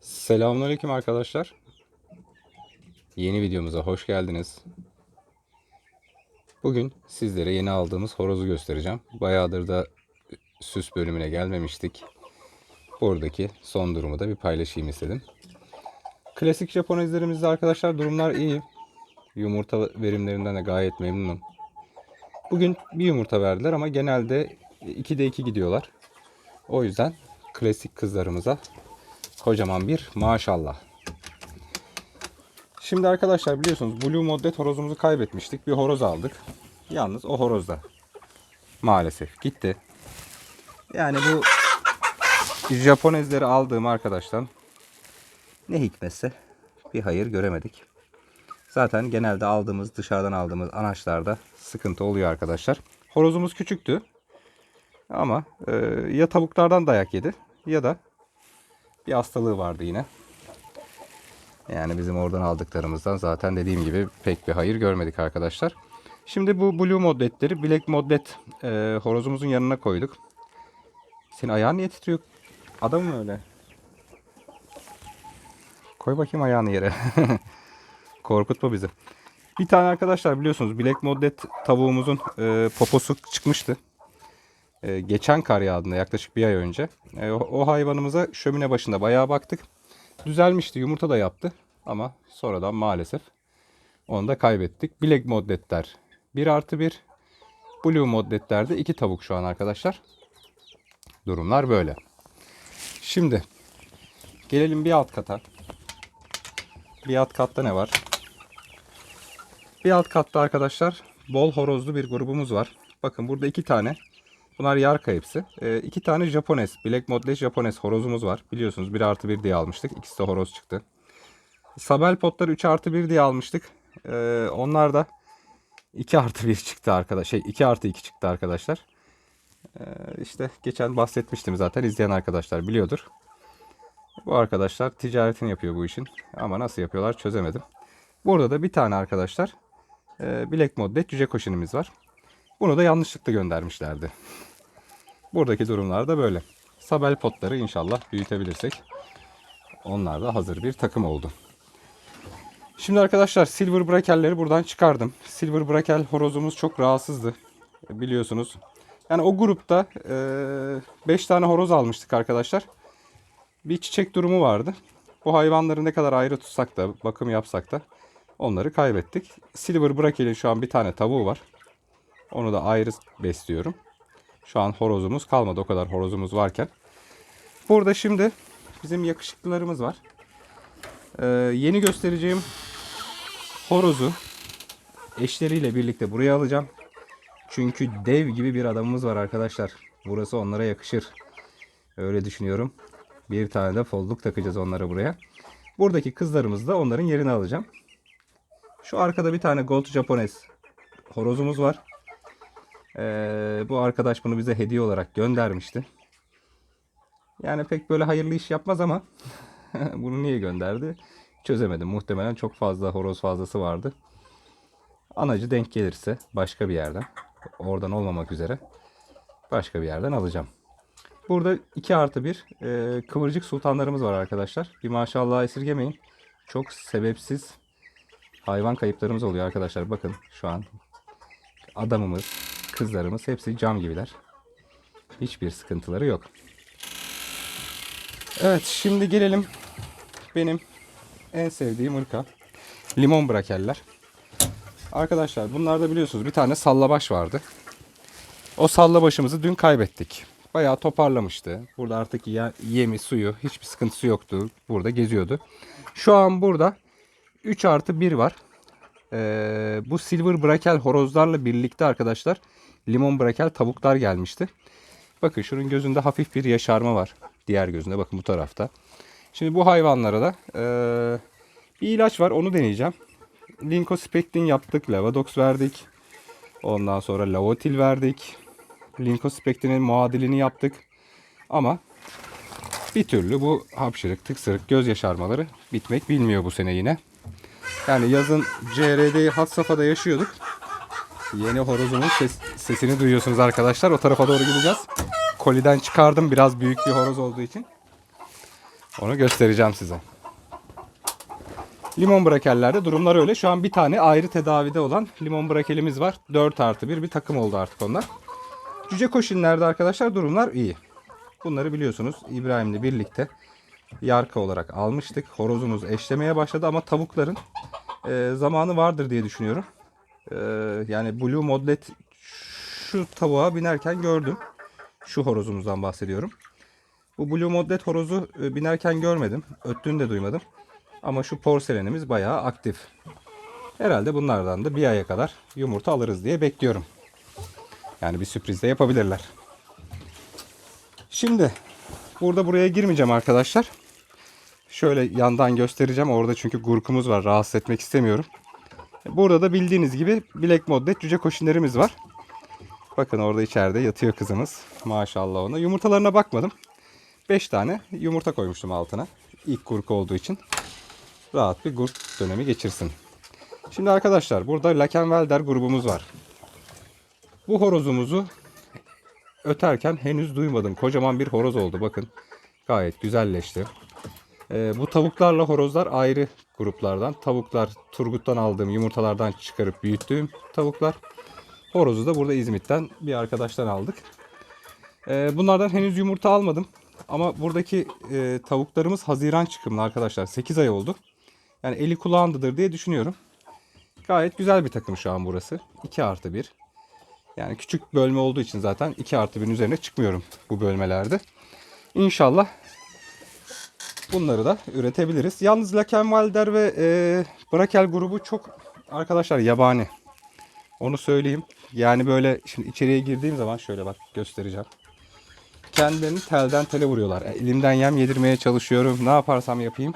Selamünaleyküm arkadaşlar. Yeni videomuza hoş geldiniz. Bugün sizlere yeni aldığımız horozu göstereceğim. Bayağıdır da süs bölümüne gelmemiştik. Buradaki son durumu da bir paylaşayım istedim. Klasik Japonezlerimizde arkadaşlar durumlar iyi. Yumurta verimlerinden de gayet memnunum. Bugün bir yumurta verdiler ama genelde 2'de 2 gidiyorlar. O yüzden klasik kızlarımıza kocaman bir maşallah. Şimdi arkadaşlar biliyorsunuz Blue Moddet horozumuzu kaybetmiştik. Bir horoz aldık. Yalnız o horoz da maalesef gitti. Yani bu Japonezleri aldığım arkadaştan ne hikmetse bir hayır göremedik. Zaten genelde aldığımız dışarıdan aldığımız anaçlarda sıkıntı oluyor arkadaşlar. Horozumuz küçüktü. Ama e, ya tavuklardan dayak yedi ya da bir hastalığı vardı yine. Yani bizim oradan aldıklarımızdan zaten dediğim gibi pek bir hayır görmedik arkadaşlar. Şimdi bu Blue Moddet'leri Black Moddet e, horozumuzun yanına koyduk. Senin ayağın niye titriyor? Adam mı öyle? Koy bakayım ayağını yere. Korkutma bizi. Bir tane arkadaşlar biliyorsunuz Black Moddet tavuğumuzun e, poposu çıkmıştı. E, geçen kar yağdığında yaklaşık bir ay önce. E, o, o hayvanımıza şömine başında bayağı baktık. Düzelmişti, yumurta da yaptı. Ama sonradan maalesef onu da kaybettik. Black Moddetler 1 artı 1. Blue Moddetlerde 2 tavuk şu an arkadaşlar. Durumlar böyle. Şimdi gelelim bir alt kata. Bir alt katta ne var? Bir alt katta arkadaşlar bol horozlu bir grubumuz var. Bakın burada iki tane. Bunlar yar kayıpsı. Ee, iki tane Japones, Black Model Japones horozumuz var. Biliyorsunuz 1 artı 1 diye almıştık. İkisi de horoz çıktı. Sabel potları 3 artı 1 diye almıştık. Ee, onlar da 2 artı 1 çıktı arkadaş. Şey 2 artı 2 çıktı arkadaşlar. Ee, işte geçen bahsetmiştim zaten. izleyen arkadaşlar biliyordur. Bu arkadaşlar ticaretini yapıyor bu işin. Ama nasıl yapıyorlar çözemedim. Burada da bir tane arkadaşlar e, Black Model cüce koşunumuz var. Bunu da yanlışlıkla göndermişlerdi. Buradaki durumlar da böyle. Sabel potları inşallah büyütebilirsek. Onlar da hazır bir takım oldu. Şimdi arkadaşlar silver brakelleri buradan çıkardım. Silver brakel horozumuz çok rahatsızdı. Biliyorsunuz. Yani o grupta 5 tane horoz almıştık arkadaşlar. Bir çiçek durumu vardı. Bu hayvanları ne kadar ayrı tutsak da bakım yapsak da onları kaybettik. Silver brakelin şu an bir tane tavuğu var. Onu da ayrı besliyorum. Şu an horozumuz kalmadı o kadar horozumuz varken. Burada şimdi bizim yakışıklılarımız var. Ee, yeni göstereceğim horozu eşleriyle birlikte buraya alacağım. Çünkü dev gibi bir adamımız var arkadaşlar. Burası onlara yakışır. Öyle düşünüyorum. Bir tane de folluk takacağız onlara buraya. Buradaki kızlarımız da onların yerini alacağım. Şu arkada bir tane Gold Japones horozumuz var. Ee, bu arkadaş bunu bize hediye olarak göndermişti. Yani pek böyle hayırlı iş yapmaz ama bunu niye gönderdi çözemedim. Muhtemelen çok fazla horoz fazlası vardı. Anacı denk gelirse başka bir yerden, oradan olmamak üzere başka bir yerden alacağım. Burada 2 artı 1 e, kıvırcık sultanlarımız var arkadaşlar. Bir maşallah esirgemeyin. Çok sebepsiz hayvan kayıplarımız oluyor arkadaşlar. Bakın şu an adamımız, kızlarımız hepsi cam gibiler. Hiçbir sıkıntıları yok. Evet şimdi gelelim benim en sevdiğim ırka. Limon brakeller. Arkadaşlar bunlarda biliyorsunuz bir tane sallabaş vardı. O sallabaşımızı dün kaybettik. Bayağı toparlamıştı. Burada artık ye- yemi, suyu hiçbir sıkıntısı yoktu. Burada geziyordu. Şu an burada 3 artı 1 var. Ee, bu silver brakel horozlarla birlikte arkadaşlar limon brakel tavuklar gelmişti. Bakın şunun gözünde hafif bir yaşarma var. Diğer gözünde bakın bu tarafta. Şimdi bu hayvanlara da ee, bir ilaç var onu deneyeceğim. Linkospektin yaptık. Lavadox verdik. Ondan sonra Lavotil verdik. Linkospektinin muadilini yaptık. Ama bir türlü bu hapşırık, tıksırık, göz yaşarmaları bitmek bilmiyor bu sene yine. Yani yazın CR'de hat safhada yaşıyorduk. Yeni horozumun ses- sesini duyuyorsunuz arkadaşlar. O tarafa doğru gideceğiz. Koliden çıkardım biraz büyük bir horoz olduğu için. Onu göstereceğim size. Limon brakellerde durumlar öyle. Şu an bir tane ayrı tedavide olan limon brakelimiz var. 4 artı 1 bir takım oldu artık onlar. Cüce koşinlerde arkadaşlar durumlar iyi. Bunları biliyorsunuz İbrahim'le birlikte yarka olarak almıştık. Horozumuz eşlemeye başladı ama tavukların e, zamanı vardır diye düşünüyorum. E, yani Blue Modlet şu tavuğa binerken gördüm. Şu horozumuzdan bahsediyorum. Bu Blue Modlet horozu e, binerken görmedim. Öttüğünü de duymadım. Ama şu porselenimiz bayağı aktif. Herhalde bunlardan da bir aya kadar yumurta alırız diye bekliyorum. Yani bir sürpriz de yapabilirler. Şimdi burada buraya girmeyeceğim arkadaşlar. Şöyle yandan göstereceğim. Orada çünkü gurkumuz var. Rahatsız etmek istemiyorum. Burada da bildiğiniz gibi Black Modlet cüce koşinlerimiz var. Bakın orada içeride yatıyor kızımız. Maşallah ona. Yumurtalarına bakmadım. 5 tane yumurta koymuştum altına. İlk gurk olduğu için. Rahat bir gurk dönemi geçirsin. Şimdi arkadaşlar burada Lakenwelder grubumuz var. Bu horozumuzu öterken henüz duymadım. Kocaman bir horoz oldu bakın. Gayet güzelleşti. Ee, bu tavuklarla horozlar ayrı gruplardan. Tavuklar Turgut'tan aldığım yumurtalardan çıkarıp büyüttüğüm tavuklar. Horozu da burada İzmit'ten bir arkadaştan aldık. Ee, bunlardan henüz yumurta almadım. Ama buradaki e, tavuklarımız Haziran çıkımlı arkadaşlar. 8 ay oldu. Yani eli kulağındadır diye düşünüyorum. Gayet güzel bir takım şu an burası. 2 artı 1. Yani küçük bölme olduğu için zaten 2 artı 1'in üzerine çıkmıyorum bu bölmelerde. İnşallah bunları da üretebiliriz. Yalnız Lakenwalder ve e, Brakel grubu çok arkadaşlar yabani. Onu söyleyeyim. Yani böyle şimdi içeriye girdiğim zaman şöyle bak göstereceğim. Kendilerini telden tele vuruyorlar. E, Elimden yem yedirmeye çalışıyorum. Ne yaparsam yapayım.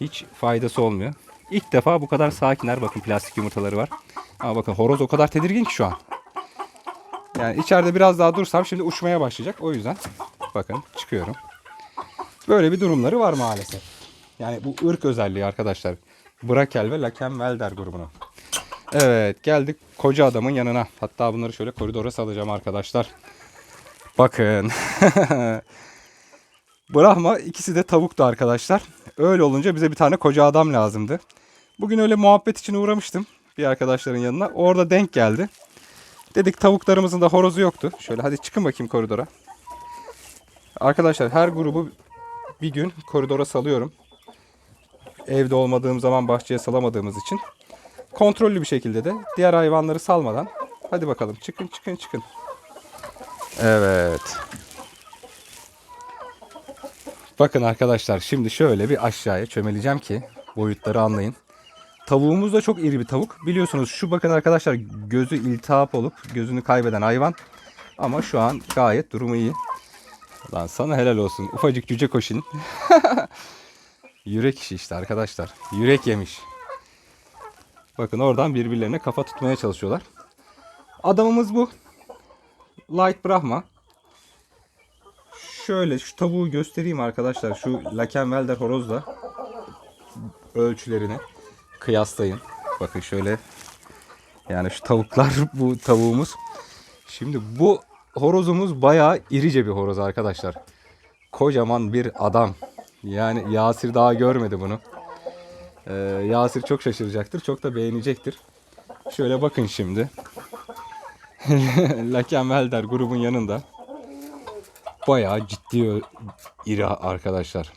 Hiç faydası olmuyor. İlk defa bu kadar sakinler. Bakın plastik yumurtaları var. Ama bakın horoz o kadar tedirgin ki şu an. Yani içeride biraz daha dursam şimdi uçmaya başlayacak. O yüzden bakın çıkıyorum. Böyle bir durumları var maalesef. Yani bu ırk özelliği arkadaşlar. Brakel ve Lakenwelder grubunu. Evet geldik koca adamın yanına. Hatta bunları şöyle koridora salacağım arkadaşlar. Bakın. Brahma ikisi de tavuktu arkadaşlar. Öyle olunca bize bir tane koca adam lazımdı. Bugün öyle muhabbet için uğramıştım bir arkadaşların yanına. Orada denk geldi. Dedik tavuklarımızın da horozu yoktu. Şöyle hadi çıkın bakayım koridora. Arkadaşlar her grubu bir gün koridora salıyorum. Evde olmadığım zaman bahçeye salamadığımız için. Kontrollü bir şekilde de diğer hayvanları salmadan. Hadi bakalım çıkın çıkın çıkın. Evet. Bakın arkadaşlar şimdi şöyle bir aşağıya çömeleceğim ki boyutları anlayın. Tavuğumuz da çok iri bir tavuk. Biliyorsunuz şu bakın arkadaşlar gözü iltihap olup gözünü kaybeden hayvan. Ama şu an gayet durumu iyi. Lan sana helal olsun. Ufacık cüce koşun. Yürek işi işte arkadaşlar. Yürek yemiş. Bakın oradan birbirlerine kafa tutmaya çalışıyorlar. Adamımız bu. Light Brahma. Şöyle şu tavuğu göstereyim arkadaşlar. Şu Lakenwelder horozla ölçülerini kıyaslayın. Bakın şöyle yani şu tavuklar bu tavuğumuz. Şimdi bu horozumuz bayağı irice bir horoz arkadaşlar. Kocaman bir adam. Yani Yasir daha görmedi bunu. Ee, Yasir çok şaşıracaktır. Çok da beğenecektir. Şöyle bakın şimdi. Lakenwelder grubun yanında. Bayağı ciddi iri arkadaşlar.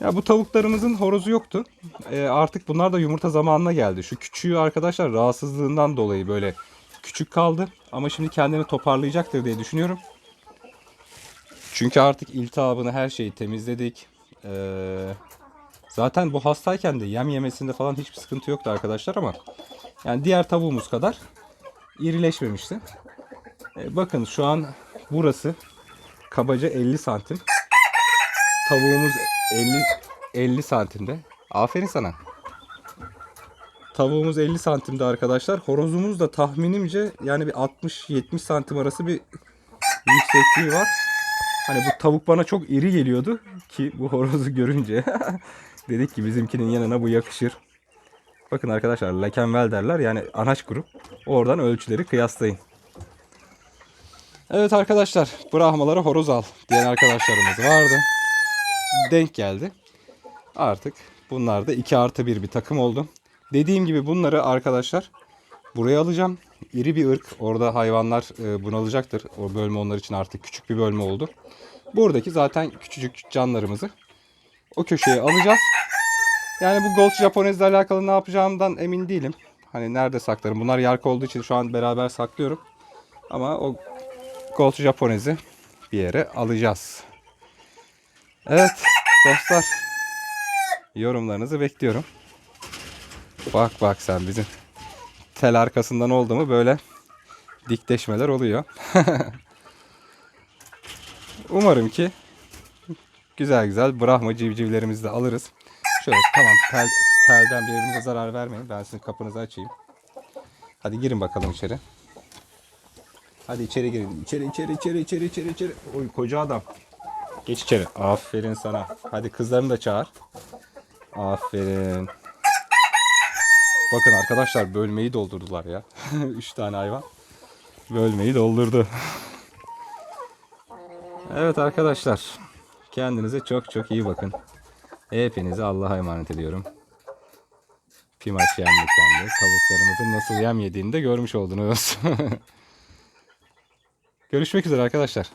Ya bu tavuklarımızın horozu yoktu. Ee, artık bunlar da yumurta zamanına geldi. Şu küçüğü arkadaşlar rahatsızlığından dolayı böyle küçük kaldı. Ama şimdi kendini toparlayacaktır diye düşünüyorum. Çünkü artık iltihabını her şeyi temizledik. Ee, zaten bu hastayken de yem yemesinde falan hiçbir sıkıntı yoktu arkadaşlar ama yani diğer tavuğumuz kadar irileşmemişti. Ee, bakın şu an burası kabaca 50 santim. Tavuğumuz 50 50 santimde. Aferin sana. Tavuğumuz 50 santimde arkadaşlar. Horozumuz da tahminimce yani bir 60-70 santim arası bir yüksekliği var. Hani bu tavuk bana çok iri geliyordu ki bu horozu görünce dedik ki bizimkinin yanına bu yakışır. Bakın arkadaşlar Lakenwelderler yani anaç grup. Oradan ölçüleri kıyaslayın. Evet arkadaşlar Brahmalara horoz al diyen arkadaşlarımız vardı. Denk geldi. Artık bunlar da 2 artı 1 bir takım oldu. Dediğim gibi bunları arkadaşlar buraya alacağım. İri bir ırk. Orada hayvanlar e, bunalacaktır. O bölme onlar için artık küçük bir bölme oldu. Buradaki zaten küçücük canlarımızı o köşeye alacağız. Yani bu Gold Japonez'le alakalı ne yapacağımdan emin değilim. Hani nerede saklarım? Bunlar yarka olduğu için şu an beraber saklıyorum. Ama o Gold Japonez'i bir yere alacağız. Evet dostlar. Yorumlarınızı bekliyorum. Bak bak sen bizim tel arkasından oldu mu böyle dikleşmeler oluyor. Umarım ki güzel güzel Brahma civcivlerimizi de alırız. Şöyle tamam tel, telden birbirinize zarar vermeyin. Ben sizin kapınızı açayım. Hadi girin bakalım içeri. Hadi içeri girin. İçeri içeri içeri içeri içeri içeri. Oy koca adam. Geç içeri. Aferin sana. Hadi kızlarını da çağır. Aferin. Bakın arkadaşlar bölmeyi doldurdular ya. Üç tane hayvan. Bölmeyi doldurdu. Evet arkadaşlar. Kendinize çok çok iyi bakın. Hepinizi Allah'a emanet ediyorum. Pimaç yemlikten de tavuklarımızın nasıl yem yediğini de görmüş oldunuz. Görüşmek üzere arkadaşlar.